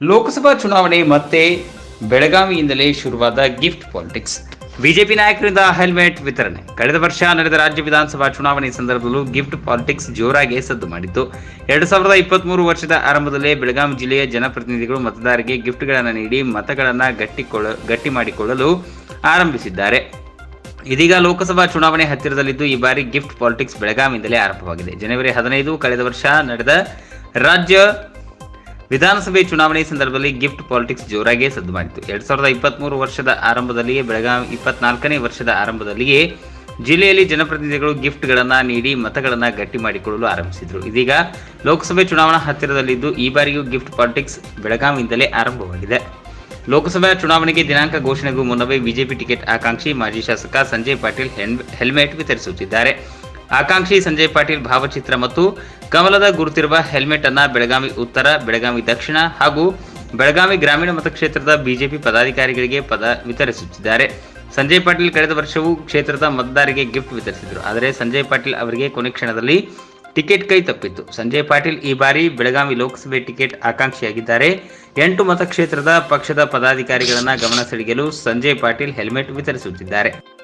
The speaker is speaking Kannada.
ಲೋಕಸಭಾ ಚುನಾವಣೆ ಮತ್ತೆ ಬೆಳಗಾವಿಯಿಂದಲೇ ಶುರುವಾದ ಗಿಫ್ಟ್ ಪಾಲಿಟಿಕ್ಸ್. ಬಿಜೆಪಿ ನಾಯಕರಿಂದ ಹೆಲ್ಮೆಟ್ ವಿತರಣೆ. ಕಳೆದ ವರ್ಷ ನಡೆದ ರಾಜ್ಯ ವಿಧಾನಸಭಾ ಚುನಾವಣೆ ಸಂದರ್ಭದಲ್ಲೂ ಗಿಫ್ಟ್ ಪಾಲಿಟಿಕ್ಸ್ ಜೋರಾಗಿ ಸದ್ದು ಮಾಡಿತ್ತು. ಎರಡು ಸಾವಿರದ ಇಪ್ಪತ್ಮೂರು ವರ್ಷದ ಆರಂಭದಲ್ಲೇ ಬೆಳಗಾವಿ ಜಿಲ್ಲೆಯ ಜನಪ್ರತಿನಿಧಿಗಳು ಮತದಾರರಿಗೆ ಗಿಫ್ಟ್ಗಳನ್ನು ನೀಡಿ ಮತಗಳನ್ನು ಗಟ್ಟಿಕೊಳ್ಳ, ಗಟ್ಟಿ ಮಾಡಿಕೊಳ್ಳಲು ಆರಂಭಿಸಿದ್ದಾರೆ. ಇದೀಗ ಲೋಕಸಭಾ ಚುನಾವಣೆ ಹತ್ತಿರದಲ್ಲಿದ್ದು ಈ ಬಾರಿ ಗಿಫ್ಟ್ ಪಾಲಿಟಿಕ್ಸ್ ಬೆಳಗಾವಿಯಿಂದಲೇ ಆರಂಭವಾಗಿದೆ. ಜನವರಿ ಹದಿನೈದು, ಕಳೆದ ವರ್ಷ ನಡೆದ ರಾಜ್ಯ ವಿಧಾನಸಭೆ ಚುನಾವಣೆ ಸಂದರ್ಭದಲ್ಲಿ ಗಿಫ್ಟ್ ಪಾಲಿಟಿಕ್ಸ್ ಜೋರಾಗಿ ಸದ್ದು ಮಾಡಿತ್ತು. ಎರಡ್ ಸಾವಿರದ ಇಪ್ಪತ್ಮೂರು ವರ್ಷದ ಆರಂಭದಲ್ಲಿಯೇ, ಬೆಳಗಾವಿ ಇಪ್ಪತ್ನಾಲ್ಕನೇ ವರ್ಷದ ಆರಂಭದಲ್ಲಿಯೇ ಜಿಲ್ಲೆಯಲ್ಲಿ ಜನಪ್ರತಿನಿಧಿಗಳು ಗಿಫ್ಟ್ಗಳನ್ನು ನೀಡಿ ಮತಗಳನ್ನು ಗಟ್ಟಿ ಮಾಡಿಕೊಳ್ಳಲು ಆರಂಭಿಸಿದರು. ಇದೀಗ ಲೋಕಸಭೆ ಚುನಾವಣಾ ಹತ್ತಿರದಲ್ಲಿದ್ದು ಈ ಬಾರಿಯೂ ಗಿಫ್ಟ್ ಪಾಲಿಟಿಕ್ಸ್ ಬೆಳಗಾವಿಯಿಂದಲೇ ಆರಂಭವಾಗಿದೆ. ಲೋಕಸಭಾ ಚುನಾವಣೆಗೆ ದಿನಾಂಕ ಘೋಷಣೆಗೂ ಮುನ್ನವೇ ಬಿಜೆಪಿ ಟಿಕೆಟ್ ಆಕಾಂಕ್ಷಿ ಮಾಜಿ ಶಾಸಕ ಸಂಜಯ್ ಪಾಟೀಲ್ ಹೆಲ್- ಹೆಲ್ಮೆಟ್ ವಿತರಿಸುತ್ತಿದ್ದಾರೆ. ಆಕಾಂಕ್ಷಿ ಸಂಜಯ್ ಪಾಟೀಲ್ ಭಾವಚಿತ್ರ ಮತ್ತು ಕಮಲದ ಗುರುತಿರುವ ಹೆಲ್ಮೆಟ್ ಅನ್ನ ಬೆಳಗಾವಿ ಉತ್ತರ, ಬೆಳಗಾವಿ ದಕ್ಷಿಣ ಹಾಗೂ ಬೆಳಗಾವಿ ಗ್ರಾಮೀಣ ಮತಕ್ಷೇತ್ರದ ಬಿಜೆಪಿ ಪದಾಧಿಕಾರಿಗಳಿಗೆ ಪದ ವಿತರಿಸುತ್ತಿದ್ದಾರೆ. ಸಂಜಯ್ ಪಾಟೀಲ್ ಕಳೆದ ವರ್ಷವೂ ಕ್ಷೇತ್ರದ ಮತದಾರರಿಗೆ ಗಿಫ್ಟ್ ವಿತರಿಸಿದರು. ಆದರೆ ಸಂಜಯ್ ಪಾಟೀಲ್ ಅವರಿಗೆ ಕೊನೆ ಕ್ಷಣದಲ್ಲಿ ಟಿಕೆಟ್ ಕೈ ತಪ್ಪಿತ್ತು. ಸಂಜಯ್ ಪಾಟೀಲ್ ಈ ಬಾರಿ ಬೆಳಗಾವಿ ಲೋಕಸಭೆ ಟಿಕೆಟ್ ಆಕಾಂಕ್ಷಿಯಾಗಿದ್ದಾರೆ. ಎಂಟು ಮತಕ್ಷೇತ್ರದ ಪಕ್ಷದ ಪದಾಧಿಕಾರಿಗಳನ್ನ ಗಮನ ಸೆಳೆಯಲು ಸಂಜಯ್ ಪಾಟೀಲ್ ಹೆಲ್ಮೆಟ್ ವಿತರಿಸುತ್ತಿದ್ದಾರೆ.